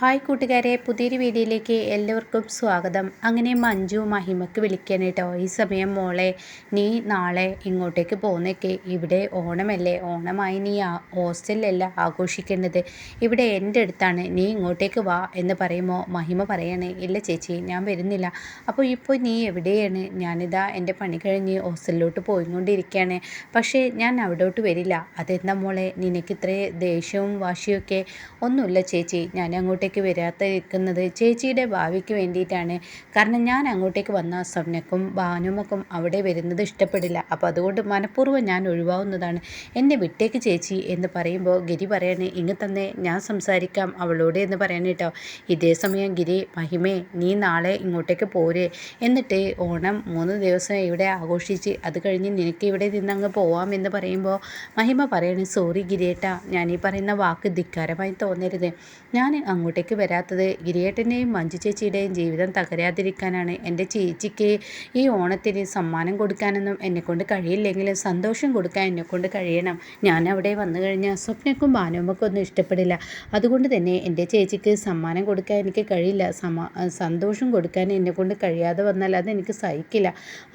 Hi കൂട്ടുകാരെ പുതിയൊരു വീഡിയോയിലേക്ക് എല്ലാവർക്കും സ്വാഗതം. അങ്ങനെ മഞ്ജു മഹിമക്ക് വിളിക്കാൻ കേട്ടോ. ഈ സമയം മോളെ നീ നാളെ ഇങ്ങോട്ടേക്ക് പോകുന്നേക്ക് ഇവിടെ ഓണമല്ലേ? ഓണമായി നീ ഹോസ്റ്റലിലല്ല ആഘോഷിക്കേണ്ടത്. ഇവിടെ എന്റെ അടുത്താണ്. നീ ഇങ്ങോട്ടേക്ക് വാ എന്ന് പറയുമോ മഹിമ പറയാണ് ഇല്ല ചേച്ചി ഞാൻ വരുന്നില്ല. അപ്പോൾ ഇപ്പോൾ നീ എവിടെയാണ്? ഞാനിതാ എന്റെ പണി കഴിഞ്ഞ് ഹോസ്റ്റലിലോട്ട് പോയിക്കൊണ്ടിരിക്കുകയാണ് പക്ഷേ ഞാൻ അവിടോട്ട് വരില്ല. അതെന്താ മോളെ? നിനക്ക് ഇത്രയും ദേഷ്യവും വാശിയൊക്കെ ഒന്നുമില്ല ചേച്ചി. ഞാൻ അങ്ങോട്ടേക്ക് അങ്ങോട്ടേക്ക് വരാതിരിക്കുന്നത് ചേച്ചിയുടെ ഭാവിക്ക് വേണ്ടിയിട്ടാണ്. കാരണം ഞാൻ അങ്ങോട്ടേക്ക് വന്ന സ്വപ്നക്കും ഭാനുമക്കും അവിടെ വരുന്നത് ഇഷ്ടപ്പെടില്ല. അപ്പോൾ അതുകൊണ്ട് മനഃപൂർവം ഞാൻ ഒഴിവാവുന്നതാണ്. എന്നെ വിട്ടേക്ക് ചേച്ചി എന്ന് പറയുമ്പോൾ ഗിരി പറയാണ് ഇങ്ങ് തന്നെ ഞാൻ സംസാരിക്കാം അവളോട് എന്ന് പറയാൻ കേട്ടോ. ഇതേ സമയം ഗിരി മഹിമേ നീ നാളെ ഇങ്ങോട്ടേക്ക് പോരെ. എന്നിട്ട് ഓണം മൂന്ന് ദിവസം ഇവിടെ ആഘോഷിച്ച് അത് കഴിഞ്ഞ് നിനക്ക് ഇവിടെ നിന്ന് അങ്ങ് പോവാം എന്ന് പറയുമ്പോൾ മഹിമ പറയണേ സോറി ഗിരിയേട്ടാ ഞാൻ ഈ പറയുന്ന വാക്ക് ധിക്കാരമായി തോന്നരുത്. ഞാൻ അങ്ങോട്ടേക്ക് ഇങ്ങോട്ടേക്ക് വരാത്തത് ഗിരിയേട്ടന്റെയും മഞ്ജു ചേച്ചിയുടെയും ജീവിതം തകരാതിരിക്കാനാണ് എന്റെ ചേച്ചിക്ക് ഈ ഓണത്തിന് സമ്മാനം കൊടുക്കാനൊന്നും എന്നെക്കൊണ്ട് കഴിയില്ലെങ്കിലും സന്തോഷം കൊടുക്കാൻ എന്നെക്കൊണ്ട് കഴിയണം. ഞാൻ അവിടെ വന്നു കഴിഞ്ഞാൽ സ്വപ്നക്കും ബാനുമ്മക്കും ഒന്നും ഇഷ്ടപ്പെടില്ല. അതുകൊണ്ട് തന്നെ എന്റെ ചേച്ചിക്ക് സമ്മാനം കൊടുക്കാൻ എനിക്ക് കഴിയില്ല. സന്തോഷം കൊടുക്കാൻ എന്നെക്കൊണ്ട് കഴിയാതെ വന്നാൽ അതെനിക്ക് സഹിക്കില്ല.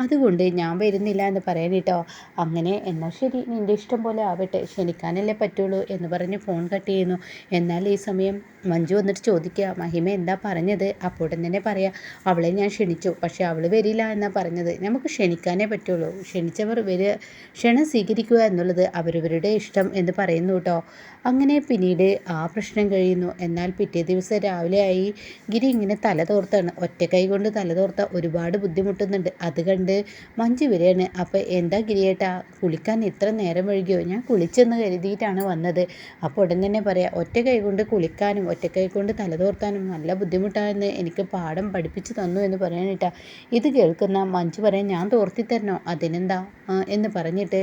അതുകൊണ്ട് ഞാൻ വരുന്നില്ല എന്ന് പറയാൻ കേട്ടോ. അങ്ങനെ എന്നാൽ ശരി നിന്റെ ഇഷ്ടം പോലെ ആവട്ടെ. ക്ഷണിക്കാനല്ലേ പറ്റുള്ളൂ എന്ന് പറഞ്ഞ് ഫോൺ കട്ട് ചെയ്യുന്നു. എന്നാൽ ഈ സമയം മഞ്ജു വന്നിട്ട് ചോദിക്കുക മഹിമ എന്താ പറഞ്ഞത്? അപ്പോൾ തന്നെ പറയാം അവളെ ഞാൻ ക്ഷണിച്ചു പക്ഷേ അവൾ വരില്ല എന്നാണ് പറഞ്ഞത്. നമുക്ക് ക്ഷണിക്കാനേ പറ്റുള്ളൂ. ക്ഷണിച്ചവർ വരിക ക്ഷണം സ്വീകരിക്കുക എന്നുള്ളത് അവരവരുടെ ഇഷ്ടം എന്ന് പറയുന്നു കേട്ടോ. അങ്ങനെ പിന്നീട് ആ പ്രശ്നം കഴിയുന്നു. എന്നാൽ പിറ്റേ ദിവസം രാവിലെ ആയി ഗിരി ഇങ്ങനെ തല തോർത്താണ്. ഒറ്റ കൈ കൊണ്ട് തല തോർത്ത ഒരുപാട് ബുദ്ധിമുട്ടുന്നുണ്ട്. അത് കണ്ട് മഞ്ജു വരികയാണ്. അപ്പോൾ എന്താ ഗിരിയേട്ടാ കുളിക്കാൻ ഇത്ര നേരം വൈകിയോ? ഞാൻ കുളിച്ചെന്ന് കരുതിയിട്ടാണ് വന്നത്. അപ്പോൾ ഉടൻ തന്നെ പറയാം ഒറ്റ കൈ കൊണ്ട് കുളിക്കാനും ഒറ്റ കൈ കൊണ്ട് തലതോർത്താനും നല്ല ബുദ്ധിമുട്ടാണെന്ന് എനിക്ക് പാഠം പഠിപ്പിച്ചു തന്നു എന്ന് പറയാനിട്ടാ ഇത് കേൾക്കുന്ന മഞ്ജു പറയാൻ ഞാൻ തോർത്തി തരണോ? അതിനെന്താ? എന്ന് പറഞ്ഞിട്ട്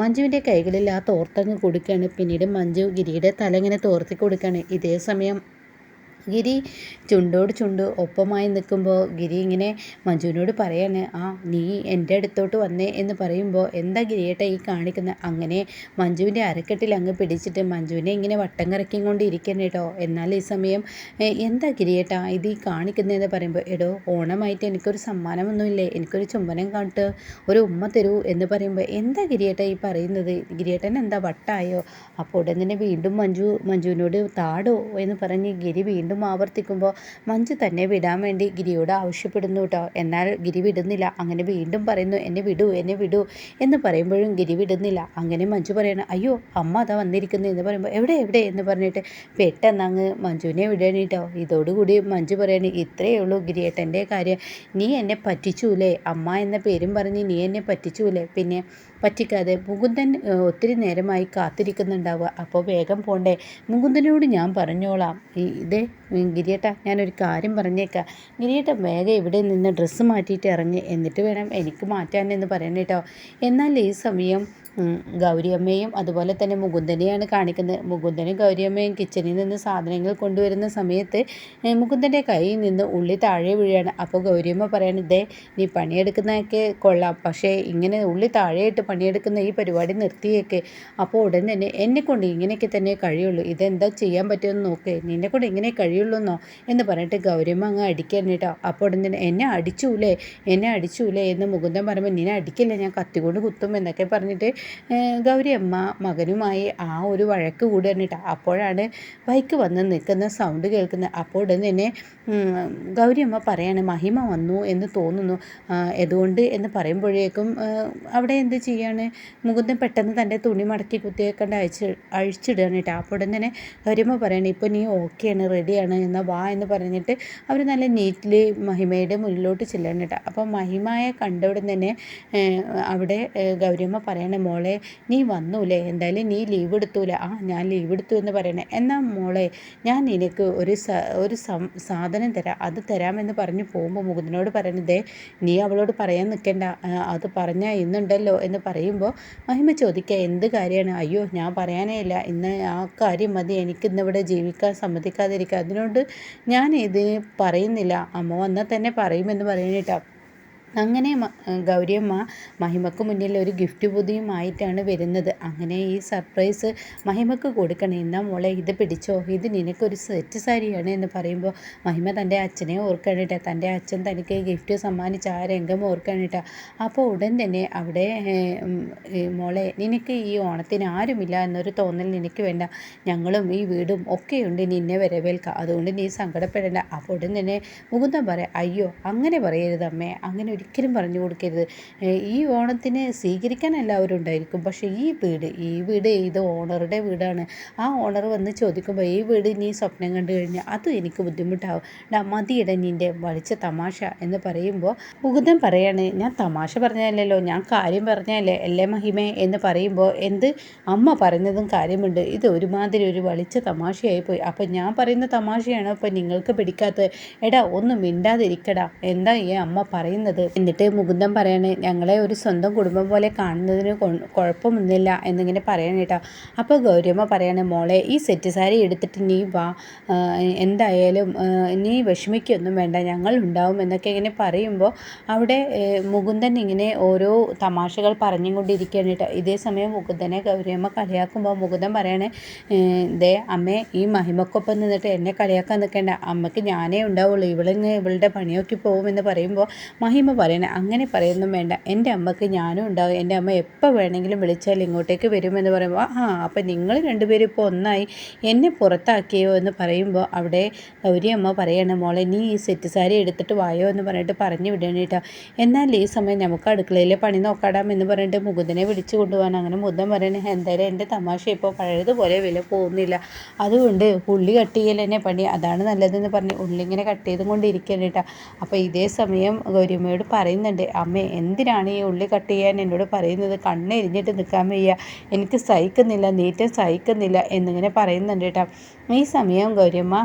മഞ്ജുവിന്റെ കൈകളിൽ ആ തോർത്തങ്ങ് കൊടുക്കുകയാണ് പിന്നീട് മഞ്ജു ഗിരിയുടെ തല ഇങ്ങനെ തോർത്തി കൊടുക്കുകയാണ് ഇതേ സമയം ഗിരി ചുണ്ടോട് ചുണ്ട് ഒപ്പമായി നിൽക്കുമ്പോൾ ഗിരി ഇങ്ങനെ മഞ്ജുവിനോട് പറയാണ് ആ നീ എന്റെ അടുത്തോട്ട് വന്നേ എന്ന് പറയുമ്പോൾ എന്താ ഗിരിയേട്ടാ ഈ കാണിക്കുന്നത് അങ്ങനെ മഞ്ജുവിന്റെ അരക്കെട്ടിൽ അങ്ങ് പിടിച്ചിട്ട് മഞ്ജുവിനെ ഇങ്ങനെ വട്ടം കറക്കിക്കൊണ്ട് ഇരിക്കണം കേട്ടോ. എന്നാൽ ഈ സമയം എന്താ ഗിരിയേട്ടാ ഇത് ഈ കാണിക്കുന്നതെന്ന് പറയുമ്പോൾ എടോ ഓണമായിട്ട് എനിക്കൊരു സമ്മാനമൊന്നുമില്ലേ? എനിക്കൊരു ചുംബനം കാട്ട് ഒരു ഉമ്മ തരൂ എന്ന് പറയുമ്പോൾ എന്താ ഗിരിയേട്ടാ ഈ പറയുന്നത്? ഗിരിയേട്ടൻ എന്താ വട്ടായോ? അപ്പോൾ ഉടൻ തന്നെ വീണ്ടും മഞ്ജു മഞ്ജുവിനോട് താടോ എന്ന് പറഞ്ഞ് ഗിരി വീണ്ടും വീണ്ടും ആവർത്തിക്കുമ്പോൾ മഞ്ജു തന്നെ വിടാൻ വേണ്ടി ഗിരിയോട് ആവശ്യപ്പെടുന്നു കേട്ടോ. എന്നാൽ ഗിരി വിടുന്നില്ല. അങ്ങനെ വീണ്ടും പറയുന്നു എന്നെ വിടൂ എന്നെ വിടൂ എന്ന് പറയുമ്പോഴും ഗിരി വിടുന്നില്ല. അങ്ങനെ മഞ്ജു പറയണം അയ്യോ അമ്മ അതാ വന്നിരിക്കുന്നു എന്ന് പറയുമ്പോൾ എവിടെ എവിടെ? എന്ന് പറഞ്ഞിട്ട് പെട്ടെന്ന് അങ്ങ് മഞ്ജുവിനെ വിടണേട്ടോ ഇതോടുകൂടി മഞ്ജു പറയണേ ഇത്രയേ ഉള്ളൂ ഗിരിയേട്ടന്റെ കാര്യം. നീ എന്നെ പറ്റിച്ചൂലേ അമ്മ എന്ന പേരും പറഞ്ഞ് നീ എന്നെ പറ്റിച്ചൂലേ പിന്നെ പറ്റിക്കാതെ മുകുന്ദൻ ഒത്തിരി നേരമായി കാത്തിരിക്കുന്നുണ്ടാവുക. അപ്പോൾ വേഗം പോണ്ടേ. മുകുന്ദനോട് ഞാൻ പറഞ്ഞോളാം. ഇതേ ഗിരിയേട്ട ഞാനൊരു കാര്യം പറഞ്ഞേക്കാം. ഗിരിയേട്ട വേഗം ഇവിടെ നിന്ന് ഡ്രസ്സ് മാറ്റിയിട്ട് ഇറങ്ങി. എന്നിട്ട് വേണം എനിക്ക് മാറ്റാൻ എന്ന് പറയണേട്ടോ. എന്നാൽ ഈ സമയം ഗൗരിയമ്മയും അതുപോലെ തന്നെ മുകുന്ദനെയാണ് കാണിക്കുന്നത്. മുകുന്ദനും ഗൗരിയമ്മയും കിച്ചണിൽ നിന്ന് സാധനങ്ങൾ കൊണ്ടുവരുന്ന സമയത്ത് മുകുന്ദന്റെ കയ്യിൽ നിന്ന് ഉള്ളി താഴെ വീഴുകയാണ്. അപ്പോൾ ഗൗരിയമ്മ പറയാണ് ഇതേ നീ പണിയെടുക്കുന്നതൊക്കെ കൊള്ളാം. പക്ഷേ ഇങ്ങനെ ഉള്ളി താഴെയിട്ട് പണിയെടുക്കുന്ന ഈ പരിപാടി നിർത്തിയേക്ക്. അപ്പോൾ ഉടൻ തന്നെ എന്നെ കൊണ്ട് ഇങ്ങനെയൊക്കെ തന്നെ കഴിയുള്ളൂ. ഇതെന്താ ചെയ്യാൻ പറ്റുമെന്ന് നോക്കേ. നിന്നെ കൊണ്ട് ഇങ്ങനെ കഴിയുള്ളൂ എന്നോ പറഞ്ഞിട്ട് ഗൗരിയമ്മ അങ്ങ് അടിക്കാൻ കേട്ടോ. അപ്പോൾ ഉടൻ തന്നെ എന്നെ അടിച്ചൂലേ? എന്നെ അടിച്ചൂലേ? എന്ന് മുകുന്ദൻ പറയുമ്പോൾ നിന്നെ അടിക്കില്ല. ഞാൻ കത്തിക്കൊണ്ട് കുത്തും എന്നൊക്കെ പറഞ്ഞിട്ട് ഗൗരി അമ്മ മകനുമായി ആ ഒരു വഴക്ക് കൂടി കേട്ടോ അപ്പോഴാണ് ബൈക്ക് വന്ന് നിൽക്കുന്ന സൗണ്ട് കേൾക്കുന്നത്. അപ്പോൾ ഉടൻ തന്നെ ഗൗരിയമ്മ പറയാണ് മഹിമ വന്നു എന്ന് തോന്നുന്നു. എന്തുകൊണ്ട് എന്ന് പറയുമ്പോഴേക്കും അവിടെ എന്ത് ചെയ്യാണ്? മുകുന്ദൻ പെട്ടെന്ന് തന്റെ തുണി മടക്കി കുത്തിയേക്കണ്ട് അഴിച്ച് അഴിച്ചിടുകയാണ് കേട്ടോ അപ്പോൾ ഉടൻ തന്നെ ഗൗരിയമ്മ പറയണേ ഇപ്പോൾ നീ ഓക്കെയാണ് റെഡിയാണ് എന്നാൽ വാ എന്ന് പറഞ്ഞിട്ട് അവർ നല്ല നീറ്റിൽ മഹിമയുടെ മുന്നിലോട്ട് ചെല്ലണം കേട്ടോ അപ്പോൾ മഹിമയെ കണ്ടവിടെ തന്നെ അവിടെ ഗൗരിയമ്മ പറയണേ മോളെ നീ വന്നൂലേ എന്തായാലും നീ ലീവ് എടുത്തൂല. ആ ഞാൻ ലീവ് എടുത്തു എന്ന് പറയണേ. എന്നാൽ മോളെ ഞാൻ നിനക്ക് ഒരു ഒരു സാധനം തരാം അത് തരാമെന്ന് പറഞ്ഞ് പോകുമ്പോൾ മുകുന്ദനോട് പറയണതേ നീ അവളോട് പറയാൻ നിൽക്കണ്ട അത് പറഞ്ഞാൽ ഇന്നുണ്ടല്ലോ എന്ന് പറയുമ്പോൾ മഹിമ ചോദിക്കുക എന്ത് കാര്യമാണ്? അയ്യോ ഞാൻ പറയാനേ ഇല്ല ഇന്ന് ആ കാര്യം മതി എനിക്ക് ഇന്നിവിടെ ജീവിക്കാൻ സമ്മതിക്കാതിരിക്കുക അതിനോട് ഞാൻ ഇത് പറയുന്നില്ല അമ്മ വന്നാൽ തന്നെ പറയുമെന്ന് പറയാനിട്ടാ അങ്ങനെ ഗൗരിയമ്മ മഹിമക്ക് മുന്നിൽ ഒരു ഗിഫ്റ്റ് പൊതിയുമായിട്ടാണ് വരുന്നത്. അങ്ങനെ ഈ സർപ്രൈസ് മഹിമക്ക് കൊടുക്കണം. എന്നാ മോളെ ഇത് പിടിച്ചോ? ഇത് നിനക്കൊരു സെറ്റ് സാരിയാണ് എന്ന് പറയുമ്പോൾ മഹിമ തന്റെ അച്ഛനെ ഓർക്കാനിട്ട തന്റെ അച്ഛൻ തനിക്ക് ഗിഫ്റ്റ് സമ്മാനിച്ച ആ രംഗം ഓർക്കാനിട്ട അപ്പോൾ ഉടൻ തന്നെ അവിടെ മോളെ നിനക്ക് ഈ ഓണത്തിന് ആരുമില്ല എന്നൊരു തോന്നൽ നിനക്ക് വേണ്ട. ഞങ്ങളും ഈ വീടും ഒക്കെയുണ്ട് നിന്നെ വരവേൽക്കാം. അതുകൊണ്ട് നീ സങ്കടപ്പെടേണ്ട. അപ്പോൾ ഉടൻ തന്നെ മുകുന്ദം പറയാം അയ്യോ അങ്ങനെ പറയരുത് അമ്മേ അങ്ങനെ ഒരിക്കലും പറഞ്ഞു കൊടുക്കരുത്. ഈ ഓണത്തിന് സ്വീകരിക്കാൻ എല്ലാവരും ഉണ്ടായിരിക്കും. പക്ഷേ ഈ വീട് ഈ വീട് ഇത് ഓണറുടെ വീടാണ്. ആ ഓണർ വന്ന് ചോദിക്കുമ്പോൾ ഈ വീട് നീ സ്വപ്നം കണ്ടു കഴിഞ്ഞാൽ അതും എനിക്ക് ബുദ്ധിമുട്ടാവും. ഡാ മതിയിട നിന്റെ വലിച്ച തമാശ. എന്ന് പറയുമ്പോൾ മുകുന്ദൻ പറയാണ് ഞാൻ തമാശ പറഞ്ഞാലല്ലോ ഞാൻ കാര്യം പറഞ്ഞല്ലേ അല്ലേ മഹിമേ? എന്ന് പറയുമ്പോൾ എന്ത്? അമ്മ പറഞ്ഞതും കാര്യമുണ്ട്. ഇത് ഒരുമാതിരി ഒരു വലിച്ച തമാശയായി പോയി. അപ്പോൾ ഞാൻ പറയുന്ന തമാശയാണ്? അപ്പോൾ നിങ്ങൾക്ക് പിടിക്കാത്തത്. എടാ ഒന്നും മിണ്ടാതിരിക്കടാ. എന്താ ഈ അമ്മ പറയുന്നത്? എന്നിട്ട് മുകുന്ദം പറയാണ് ഞങ്ങളെ ഒരു സ്വന്തം കുടുംബം പോലെ കാണുന്നതിന് കുഴപ്പമൊന്നുമില്ല എന്നിങ്ങനെ പറയണം കേട്ടോ. അപ്പോൾ ഗൗരിയമ്മ പറയാണ് മോളെ ഈ സെറ്റ് സാരി എടുത്തിട്ട് നീ വാ. എന്തായാലും നീ വിഷമിക്കൊന്നും വേണ്ട. ഞങ്ങൾ ഉണ്ടാവും എന്നൊക്കെ ഇങ്ങനെ പറയുമ്പോൾ അവിടെ മുകുന്ദൻ ഇങ്ങനെ ഓരോ തമാശകൾ പറഞ്ഞുകൊണ്ടിരിക്കുകയാണ് കേട്ടോ. ഇതേ സമയം മുകുന്ദനെ ഗൗരിയമ്മ കളിയാക്കുമ്പോൾ മുകുന്ദൻ പറയണേ ദേ അമ്മേ ഈ മഹിമക്കൊപ്പം നിന്നിട്ട് എന്നെ കളിയാക്കാൻ നിൽക്കേണ്ട. അമ്മയ്ക്ക് ഞാനേ ഉണ്ടാവുള്ളൂ. ഇവളിങ്ങ് ഇവളുടെ പണിയൊക്കെ പോകുമെന്ന് പറയുമ്പോൾ മഹിമ പറയണേ അങ്ങനെ പറയൊന്നും വേണ്ട. എന്റെ അമ്മയ്ക്ക് ഞാനും ഉണ്ടാകും എന്റെ അമ്മ എപ്പോൾ വേണമെങ്കിലും വിളിച്ചാൽ ഇങ്ങോട്ടേക്ക് വരുമെന്ന് പറയുമ്പോൾ ആ അപ്പം നിങ്ങൾ രണ്ടുപേരും ഇപ്പോൾ ഒന്നായി. എന്നെ പുറത്താക്കിയോ? എന്ന് പറയുമ്പോൾ അവിടെ ഗൗരി അമ്മ പറയണം മോളെ നീ ഈ സെറ്റ് സാരി എടുത്തിട്ട് വായോ? എന്ന് പറഞ്ഞിട്ട് പറഞ്ഞു വിടണേട്ടോ എന്നാൽ ഈ സമയം നമുക്ക് അടുക്കളയിലെ പണി നോക്കാടാം എന്ന് പറഞ്ഞിട്ട് മുകുന്ദനെ വിളിച്ചു കൊണ്ടുപോകാൻ അങ്ങനെ മുതം പറയണേ എന്തായാലും എന്റെ തമാശ ഇപ്പോൾ പഴയതുപോലെ വില പോകുന്നില്ല. അതുകൊണ്ട് ഉള്ളി കട്ട് ചെയ്യൽ തന്നെ പണി. അതാണ് നല്ലതെന്ന് പറഞ്ഞ് ഉള്ളി ഇങ്ങനെ കട്ട് ചെയ്തും കൊണ്ടിരിക്കണേട്ടാ അപ്പോൾ ഇതേ സമയം ഗൗരിയമ്മയോട് പറയുന്നുണ്ട് അമ്മേ എന്തിനാണ് ഈ ഉള്ളി കട്ട് ചെയ്യാൻ എന്നോട് പറയുന്നത്? കണ്ണെരിഞ്ഞിട്ട് നിൽക്കാൻ വയ്യ. എനിക്ക് സഹിക്കുന്നില്ല നീറ്റം സഹിക്കുന്നില്ല എന്നിങ്ങനെ പറയുന്നുണ്ട് കേട്ടോ ഈ സമയം ഗൗരിയമ്മ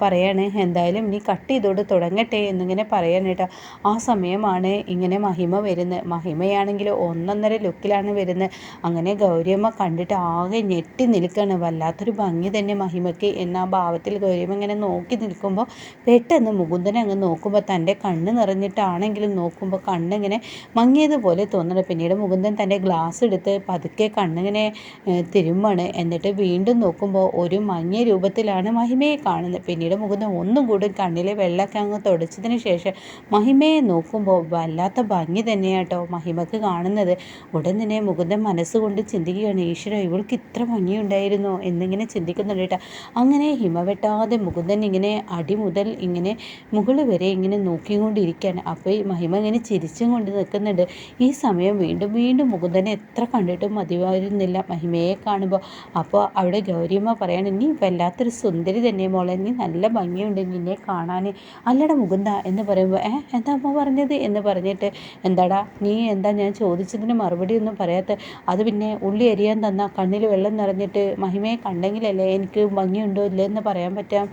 പറയാണ് എന്തായാലും നീ കട്ട് ചെയ്തോട് തുടങ്ങട്ടെ എന്നിങ്ങനെ പറയാണ് കേട്ടോ. ആ സമയമാണ് ഇങ്ങനെ മഹിമ വരുന്നത്. മഹിമയാണെങ്കിൽ ഒന്നൊന്നര ലുക്കിലാണ് വരുന്നത്. അങ്ങനെ ഗൗരിയമ്മ കണ്ടിട്ട് ആകെ ഞെട്ടി നിൽക്കുകയാണ് വല്ലാത്തൊരു ഭംഗി തന്നെ മഹിമയ്ക്ക്. എന്ന ഭാവത്തിൽ ഗൗരിയമ്മ ഇങ്ങനെ നോക്കി നിൽക്കുമ്പോൾ പെട്ടെന്ന് മുകുന്ദനെ അങ്ങ് നോക്കുമ്പോൾ തന്റെ കണ്ണ് നിറഞ്ഞിട്ടാണെങ്കിലും നോക്കുമ്പോൾ കണ്ണിങ്ങനെ മങ്ങിയതുപോലെ തോന്നണം പിന്നീട് മുകുന്ദൻ തന്റെ ഗ്ലാസ് എടുത്ത് പതുക്കെ കണ്ണിങ്ങനെ തിരുമ്മാണ്. എന്നിട്ട് വീണ്ടും നോക്കുമ്പോൾ ഒരു മങ്ങിയ രൂപത്തിലാണ് മഹിമയെ കാണുന്നത്. പിന്നീട് മുകുന്ദൻ ഒന്നും കൂടി കണ്ണിലെ വെള്ളമൊക്കെ അങ്ങ് തുടച്ചതിന് ശേഷം മഹിമയെ നോക്കുമ്പോൾ വല്ലാത്ത ഭംഗി തന്നെയാട്ടോ മഹിമക്ക് കാണുന്നത്. ഉടൻ തന്നെ മുകുന്ദൻ മനസ്സുകൊണ്ട് ചിന്തിക്കുകയാണ് ഈശ്വര ഇവൾക്ക് ഇത്ര ഭംഗിയുണ്ടായിരുന്നോ എന്നിങ്ങനെ ചിന്തിക്കുന്നുണ്ട് കേട്ടോ. അങ്ങനെ ഹിമവെട്ടാതെ മുകുന്ദൻ ഇങ്ങനെ അടി മുതൽ ഇങ്ങനെ മുകളിൽ വരെ ഇങ്ങനെ നോക്കിക്കൊണ്ടിരിക്കുകയാണ്. അപ്പോൾ മഹിമ ഇങ്ങനെ ചിരിച്ചും കൊണ്ട് നിൽക്കുന്നുണ്ട്. ഈ സമയം വീണ്ടും വീണ്ടും മുകുന്ദനെ എത്ര കണ്ടിട്ടും മതിവായിരുന്നില്ല മഹിമയെ കാണുമ്പോൾ. അപ്പോൾ അവിടെ ഗൗരിയമ്മ പറയാണ് നീ വല്ലാത്തൊരു സുന്ദരി തന്നെ മോളെ. നീ നല്ല ഭംഗിയുണ്ട് നിന്നെ കാണാൻ അല്ലട മുകുന്ദ എന്ന് പറയുമ്പോൾ ഏ എന്താ അമ്മ പറഞ്ഞത്? എന്ന് പറഞ്ഞിട്ട് എന്താടാ നീ എന്താ ഞാൻ ചോദിച്ചതിന് മറുപടി ഒന്നും പറയാത്ത അത് പിന്നെ ഉള്ളി അരിയാൻ തന്ന കണ്ണിൽ വെള്ളം നിറഞ്ഞിട്ട് മഹിമയെ കണ്ടെങ്കിലല്ലേ എനിക്ക് ഭംഗിയുണ്ടോ ഇല്ലെന്ന് പറയാൻ പറ്റാം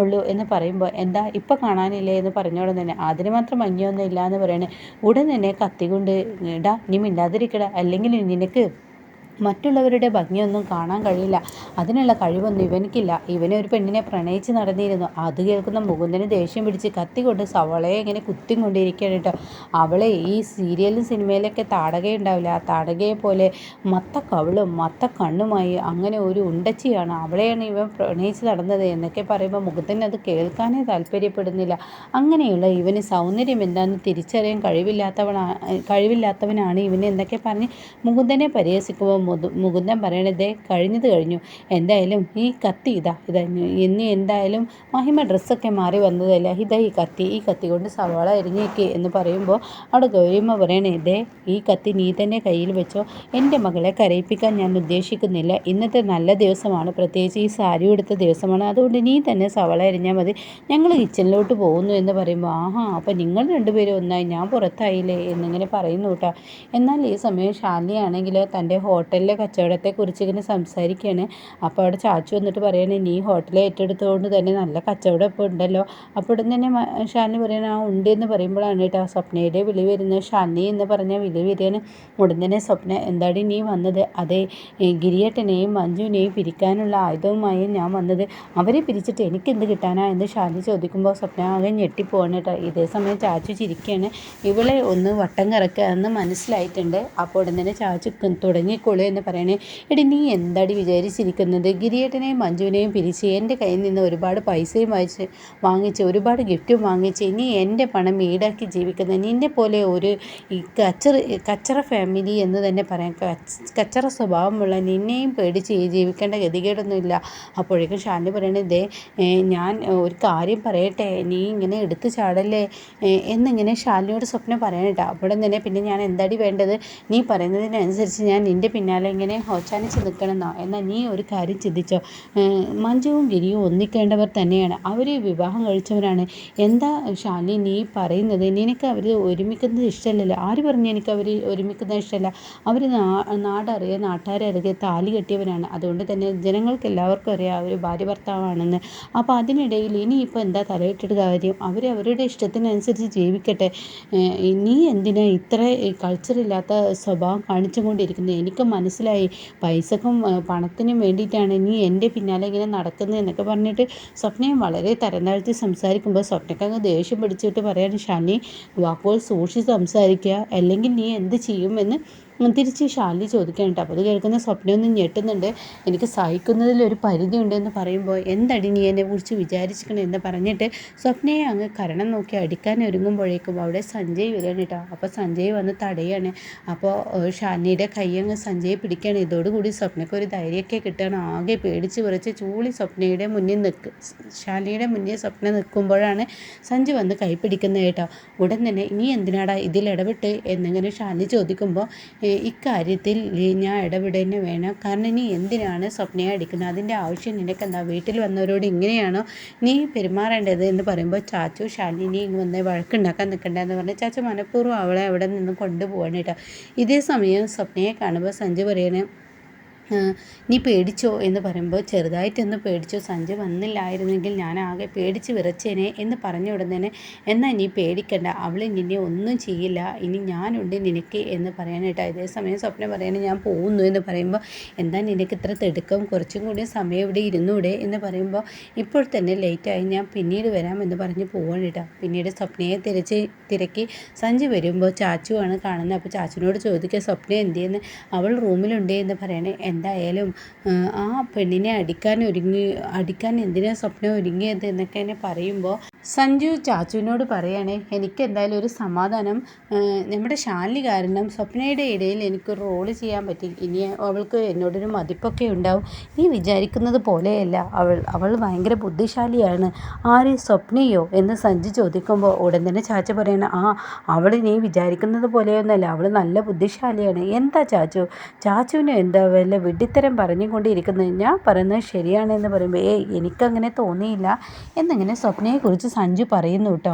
ഉള്ളൂ എന്ന് പറയുമ്പോൾ എന്താ ഇപ്പം കാണാനില്ലേ? എന്ന് പറഞ്ഞോളം തന്നെ അതിന് മാത്രം ഭംഗിയൊന്നും ഇല്ല എന്ന് പറയണേ. ഉടൻ തന്നെ കത്തികൊണ്ട് ഇടാ നീ മിണ്ടാതിരിക്കട. അല്ലെങ്കിൽ നിനക്ക് മറ്റുള്ളവരുടെ ഭംഗിയൊന്നും കാണാൻ കഴിയില്ല. അതിനുള്ള കഴിവൊന്നും ഇവനിക്കില്ല. ഇവനെ ഒരു പെണ്ണിനെ പ്രണയിച്ച് നടന്നിരുന്നു. അത് കേൾക്കുന്ന മുകുന്ദന് ദേഷ്യം പിടിച്ച് കത്തിക്കൊണ്ട് സവളയെ ഇങ്ങനെ കുത്തി കൊണ്ടിരിക്കുകയാണ് കേട്ടോ. അവളെ ഈ സീരിയലും സിനിമയിലൊക്കെ താടകയുണ്ടാവില്ല. ആ താടകയെ പോലെ മത്ത കവിളും മത്ത കണ്ണുമായി അങ്ങനെ ഒരു ഉണ്ടച്ചിയാണ് അവളെയാണ് ഇവൻ പ്രണയിച്ച് നടന്നത് എന്നൊക്കെ പറയുമ്പോൾ മുകുന്ദൻ അത് കേൾക്കാനേ താല്പര്യപ്പെടുന്നില്ല. അങ്ങനെയുള്ള ഇവന് സൗന്ദര്യം എന്താണെന്ന് തിരിച്ചറിയാൻ കഴിവില്ലാത്തവനാ കഴിവില്ലാത്തവനാണ് ഇവനെ എന്നൊക്കെ പറഞ്ഞ് മുകുന്ദനെ പരിഹസിക്കുമ്പോൾ മുതു മുകുന്ദൻ പറയണതേ കഴിഞ്ഞത് കഴിഞ്ഞു. എന്തായാലും ഈ കത്തി ഇതാ ഇതാ ഇനി എന്തായാലും മഹിമ ഡ്രസ്സൊക്കെ മാറി വന്നതല്ല? ഇതാ ഈ കത്തി ഈ കത്തി കൊണ്ട് സവാള എരിഞ്ഞേക്ക് എന്ന് പറയുമ്പോൾ അവിടെ ഗൗരിയമ്മ പറയണേ ഇതേ ഈ കത്തി നീ തന്നെ കയ്യിൽ വെച്ചോ. എന്റെ മകളെ കരയിപ്പിക്കാൻ ഞാൻ ഉദ്ദേശിക്കുന്നില്ല. ഇന്നത്തെ നല്ല ദിവസമാണ്. പ്രത്യേകിച്ച് ഈ സാരി എടുത്ത ദിവസമാണ്. അതുകൊണ്ട് നീ തന്നെ സവാള എരിഞ്ഞാൽ മതി. ഞങ്ങൾ കിച്ചണിലോട്ട് പോകുന്നു എന്ന് പറയുമ്പോൾ ആഹാ അപ്പം നിങ്ങൾ രണ്ടുപേരും ഒന്നായി. ഞാൻ പുറത്തായില്ലേ? എന്നിങ്ങനെ പറയുന്നു കേട്ടോ. എന്നാൽ ഈ സമയം ശാലിയാണെങ്കിൽ തന്റെ ഹോട്ടൽ ഹോട്ടലിലെ കച്ചവടത്തെക്കുറിച്ച് ഇങ്ങനെ സംസാരിക്കുകയാണ്. അപ്പോൾ അവിടെ ചാച്ചു വന്നിട്ട് പറയണേ നീ ഹോട്ടൽ ഏറ്റെടുത്തുകൊണ്ട് തന്നെ നല്ല കച്ചവടം ഇപ്പോൾ ഉണ്ടല്ലോ. അപ്പോൾ ഉടൻ തന്നെ ഷാനി പറയണ ആ ഉണ്ട് എന്ന് പറയുമ്പോഴാണ് കേട്ടോ സ്വപ്നയുടെ വിളി വരുന്നത്. ഷാനി എന്ന് പറഞ്ഞ വിളി വരികയാണ്. ഉടൻ തന്നെ സ്വപ്ന എന്താടി നീ വന്നത്? അതെ ഗിരിയേട്ടനെയും മഞ്ജുവിനെയും പിരിക്കാനുള്ള ആയുധവുമായി ഞാൻ വന്നത്. അവരെ പിരിച്ചിട്ട് എനിക്ക് എന്ത് കിട്ടാനാ? എന്ന് ഷാനി ചോദിക്കുമ്പോൾ സ്വപ്ന ആകെ ഞെട്ടിപ്പോവാണ് കേട്ടോ. ഇതേ സമയം ചാച്ചു ചിരിക്കുകയാണ്. ഇവളെ ഒന്ന് വട്ടം കറക്കുക എന്ന് മനസ്സിലായിട്ടുണ്ട്. അപ്പോൾ ഉടൻ തന്നെ ചാച്ചു തുടങ്ങിക്കോളൂ. എന്ന് പറയണേ എടി നീ എന്താടി വിചാരിച്ചിരിക്കുന്നത്? ഗിരിയേട്ടനെയും മഞ്ജുവിനെയും പിരിച്ച് എന്റെ കയ്യിൽ നിന്ന് ഒരുപാട് പൈസയും വായിച്ച് വാങ്ങിച്ച് ഒരുപാട് ഗിഫ്റ്റും വാങ്ങിച്ച് നീ എന്റെ പണം ഈടാക്കി ജീവിക്കുന്ന നിന്നെ പോലെ ഒരു കച്ചറ കച്ചറ ഫാമിലി എന്ന് തന്നെ പറയാം. കച്ചറ സ്വഭാവമുള്ള നിന്നെയും പേടിച്ച് ജീവിക്കേണ്ട ഗതികേടൊന്നുമില്ല. അപ്പോഴേക്കും ഷാനി പറയണത് ഞാൻ ഒരു കാര്യം പറയട്ടെ നീ ഇങ്ങനെ എടുത്തു ചാടല്ലേ? എന്നിങ്ങനെ ഷാലിനിയോട് സ്വപ്നം പറയണേട്ടാ അവിടെ തന്നെ പിന്നെ ഞാൻ എന്താടി വേണ്ടത്? നീ പറയുന്നതിനനുസരിച്ച് ഞാൻ നിന്റെ പിന്നാലെ ഇങ്ങനെ ഓച്ചാനിച്ച് നിൽക്കണമെന്നോ എന്നാൽ നീ ഒരു കാര്യം ചിന്തിച്ചോ. മഞ്ജുവും ഗിരിയും ഒന്നിക്കേണ്ടവർ തന്നെയാണ്. അവർ വിവാഹം കഴിച്ചവരാണ്. എന്താ ശാലി നീ പറയുന്നത്? നിനക്ക് അവർ ഒരുമിക്കുന്നത് ഇഷ്ടമല്ലല്ലോ ആര് പറഞ്ഞു എനിക്ക് അവർ ഒരുമിക്കുന്നത് ഇഷ്ടമല്ല അവർ നാടറിയ നാട്ടുകാരറിയ താലി കെട്ടിയവരാണ്. അതുകൊണ്ട് തന്നെ ജനങ്ങൾക്ക് എല്ലാവർക്കും അറിയാം അവർ ഭാര്യ ഭർത്താവാണെന്ന്. അപ്പോൾ അതിനിടയിൽ ഇനിയിപ്പോൾ എന്താ തലയിട്ടിട്ട് കാര്യം? അവർ അവരുടെ ഇഷ്ടത്തിനനുസരിച്ച് ജീവിക്കട്ടെ. നീ എന്തിനാ ഇത്ര കൾച്ചറില്ലാത്ത സ്വഭാവം കാണിച്ചുകൊണ്ടിരിക്കുന്നത്? എനിക്ക് മനസ്സിലായി. പൈസക്കും പണത്തിനും വേണ്ടിയിട്ടാണ് നീ എന്റെ പിന്നാലെ ഇങ്ങനെ നടക്കുന്നത് എന്നൊക്കെ പറഞ്ഞിട്ട് സ്വപ്നയും വളരെ തരം താഴ്ത്തി സംസാരിക്കുമ്പോൾ സ്വപ്നക്കങ്ങ് ദേഷ്യം പിടിച്ചിട്ട് പറയാണ് ഷാനി വാക്കുകൾ സൂക്ഷിച്ച് സംസാരിക്കുക. അല്ലെങ്കിൽ നീ എന്ത് ചെയ്യുമെന്ന് തിരിച്ച് ഷാലി ചോദിക്കാൻ കേട്ടോ. അപ്പോൾ അത് കേൾക്കുന്ന സ്വപ്നമൊന്നും ഞെട്ടുന്നുണ്ട്. എനിക്ക് സഹിക്കുന്നതിൽ ഒരു പരിധി ഉണ്ടെന്ന് പറയുമ്പോൾ എന്തടി നീ എന്നെ കുറിച്ച് വിചാരിച്ചിരിക്കണം എന്ന് പറഞ്ഞിട്ട് സ്വപ്നയെ അങ്ങ് കരണം നോക്കി അടിക്കാൻ ഒരുങ്ങുമ്പോഴേക്കും അവിടെ സഞ്ജയ് വരികയാണ് കേട്ടോ. അപ്പോൾ സഞ്ജയ് വന്ന് തടയാണ് അപ്പോൾ ഷാലിനിയുടെ കൈ അങ്ങ് സഞ്ജയ് പിടിക്കുകയാണ്. ഇതോടുകൂടി സ്വപ്നയ്ക്ക് ഒരു ധൈര്യമൊക്കെ കിട്ടുകയാണ്. ആകെ പേടിച്ച് വിറച്ച് ചൂളി സ്വപ്നയുടെ മുന്നിൽ നിൽക്ക് ഷാലിയുടെ മുന്നിൽ സ്വപ്ന നിൽക്കുമ്പോഴാണ് സഞ്ജു വന്ന് കൈ പിടിക്കുന്നത് കേട്ടോ. ഉടൻ തന്നെ ഇനി എന്തിനാടാ ഇതിൽ ഇടപെട്ട്? എന്നിങ്ങനെ ഷാലിനി ചോദിക്കുമ്പോൾ ഇക്കാര്യത്തിൽ ഞാൻ ഇടപെടുക വേണം. കാരണം നീ എന്തിനാണ് സ്വപ്നയെ അടിക്കുന്നത്? അതിന്റെ ആവശ്യം നിനക്കെന്താ? വീട്ടിൽ വന്നവരോട് ഇങ്ങനെയാണോ നീ പെരുമാറേണ്ടത് എന്ന് പറയുമ്പോൾ ചാച്ചു ശാലിനി ഇങ്ങ് വന്ന് വഴക്കുണ്ടാക്കാൻ നിൽക്കണ്ട എന്ന് പറഞ്ഞ് ചാച്ചു മനഃപൂർവം അവളെ അവിടെ നിന്ന് കൊണ്ടുപോകണം കേട്ടോ. ഇതേ സമയം സ്വപ്നയെ കാണുമ്പോൾ സഞ്ജു പറയണേ നീ പേടിച്ചോ എന്ന് പറയുമ്പോൾ ചെറുതായിട്ടൊന്ന് പേടിച്ചോ. സഞ്ജു വന്നില്ലായിരുന്നെങ്കിൽ ഞാൻ ആകെ പേടിച്ച് വിറച്ചേനെ എന്ന് പറഞ്ഞു ഉടനെ എന്നാൽ നീ പേടിക്കണ്ട. അവൾ നിന്നെ ഒന്നും ചെയ്യില്ല. ഇനി ഞാനുണ്ട് നിനക്ക് എന്ന് പറയാനായിട്ട്. അതേ സമയം സ്വപ്നം പറയണേ ഞാൻ പോകുന്നു എന്ന് പറയുമ്പോൾ എന്താ നിനക്ക് ഇത്ര തിടുക്കം? കുറച്ചും കൂടി സമയം ഇവിടെ ഇരുന്നൂടെ? എന്ന് പറയുമ്പോൾ ഇപ്പോൾ തന്നെ ലേറ്റായി ഞാൻ പിന്നീട് വരാം എന്ന് പറഞ്ഞ് പോവാണ് കേട്ടോ പിന്നീട് സ്വപ്നയെ തിരച്ച് തിരക്കി സഞ്ജു വരുമ്പോൾ ചാച്ചുവാണ് കാണുന്നത് അപ്പോൾ ചാച്ചുവിനോട് ചോദിക്കുക സ്വപ്നം എന്തിയെന്ന് അവൾ റൂമിലുണ്ട് എന്ന് പറയണേ. എന്തായാലും ആ പെണ്ണിനെ അടിക്കാൻ ഒരുങ്ങി അടിക്കാൻ എന്തിനാ സ്വപ്നം ഒരുങ്ങിയത് എന്നൊക്കെ എന്നെ പറയുമ്പോൾ സഞ്ജു ചാച്ചുവിനോട് പറയാണ് എനിക്ക് എന്തായാലും ഒരു സമാധാനം നമ്മുടെ ശാലി കാരണം സ്വപ്നയുടെ ഇടയിൽ എനിക്കൊരു റോൾ ചെയ്യാൻ പറ്റി. ഇനി അവൾക്ക് എന്നോടൊരു മതിപ്പൊക്കെ ഉണ്ടാവും. നീ വിചാരിക്കുന്നത് പോലെയല്ല. അവൾ അവൾ ഭയങ്കര ബുദ്ധിശാലിയാണ്. ആര് സ്വപ്നയോ? എന്ന് സഞ്ജു ചോദിക്കുമ്പോൾ ഉടൻ തന്നെ ചാച്ച പറയണം ആ അവൾ നീ വിചാരിക്കുന്നത് പോലെയൊന്നുമല്ല. അവൾ നല്ല ബുദ്ധിശാലിയാണ്. എന്താ ചാച്ചു? ചാച്ചുവിന് എന്താ വല്ല വിഡ്ഢിത്തരം പറഞ്ഞുകൊണ്ടിരിക്കുന്നത് ഞാൻ പറയുന്നത് ശരിയാണെന്ന് പറയുമ്പോൾ ഏയ് എനിക്കങ്ങനെ തോന്നിയില്ല എന്നിങ്ങനെ സ്വപ്നയെക്കുറിച്ച് സഞ്ജു പറയുന്നു കേട്ടോ.